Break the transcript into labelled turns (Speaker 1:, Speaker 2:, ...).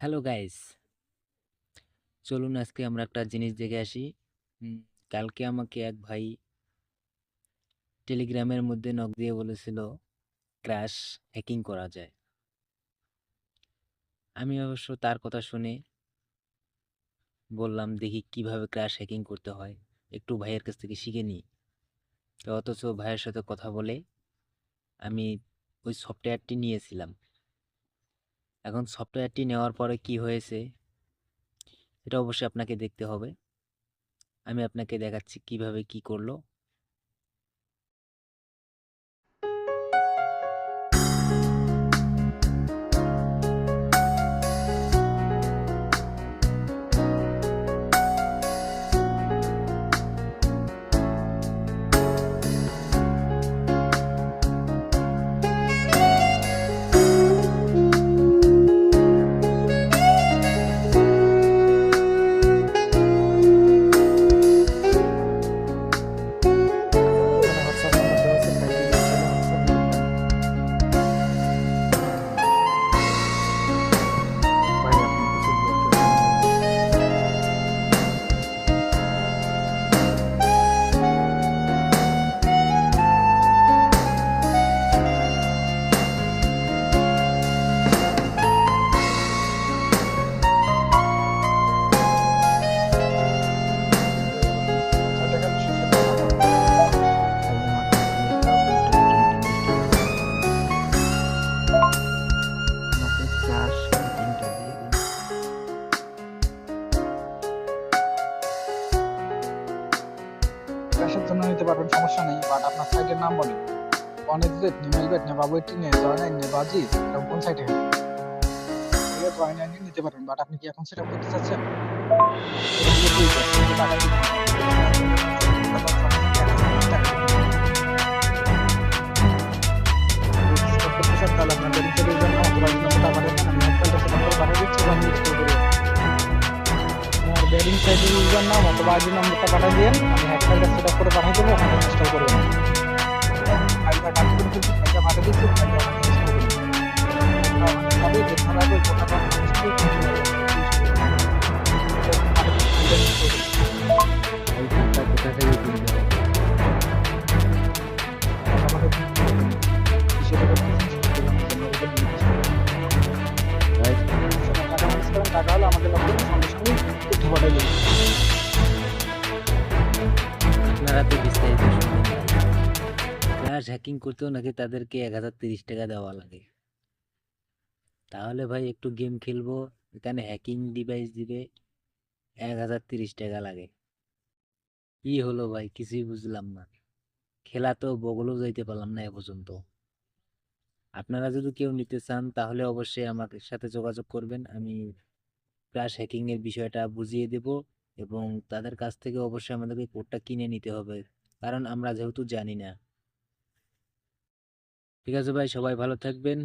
Speaker 1: Hello guys. চলুন আজকে আমরা একটা জিনিস দেখে আসি। কালকে আমাকে এক ভাই টেলিগ্রামের মধ্যে নক দিয়ে বলেছিল ক্র্যাশ হ্যাকিং করা যায়। আমি অবশ্য তার কথা শুনে বললাম, দেখি কীভাবে ক্র্যাশ হ্যাকিং করতে হয়। একটু ভাইয়ের কাছ থেকে শিখে নিই। তো অথচ ভাইয়ের সাথে কথা বলে আমি ওই সফটওয়্যারটি নিয়েছিলাম। এখন সফটওয়্যারটি নেওয়ার পরে কি হয়েছে এটা অবশ্যই আপনাকে দেখতে হবে। আমি আপনাকে দেখাচ্ছি কীভাবে কি করল।
Speaker 2: ক্র্যাশের জন্য নিতে পারবেন, সমস্যা নেই বাট আপনার সাইটের নাম বলেন অনেক বেট নিমেল বেট নেবাবইটি নে জয়নাই নেবাজি এরকম কোন সাইটে হবে জয়নাই নিতে পারবেন বাট আপনি কি এখন সেটা করতে চাচ্ছেন? সাইটের ইউজার নাম অথবা আইডি নম্বরটা পাঠিয়ে দিন। আমি হ্যাক সেট আপ করে পাঠিয়ে দেবো, ওখানে ইনস্টল করবেন
Speaker 1: আপনারা তো বিস্তারিত শুনবেন ক্র্যাশ হ্যাকিং করতেও নাকি তাদেরকে এক টাকা দেওয়া লাগে। তাহলে ভাই একটু গেম খেলব, এখানে হ্যাকিং ডিভাইস দিবে, এক টাকা লাগে। কি হলো ভাই? কিছুই বুঝলাম না। খেলা তো বগলও যাইতে পারলাম না এ পর্যন্ত। আপনারা যদি কেউ নিতে চান, তাহলে অবশ্যই আমার সাথে যোগাযোগ করবেন। আমি ক্র্যাশ হ্যাকিং এর বিষয়টা বুঝিয়ে দেব। এবং তাদের কাছ থেকে অবশ্যই আমাদেরকে কোডটা কিনে নিতে হবে। কারণ আমরা যেহেতু জানি না। ঠিক আছে ভাই, সবাই ভালো থাকবেন।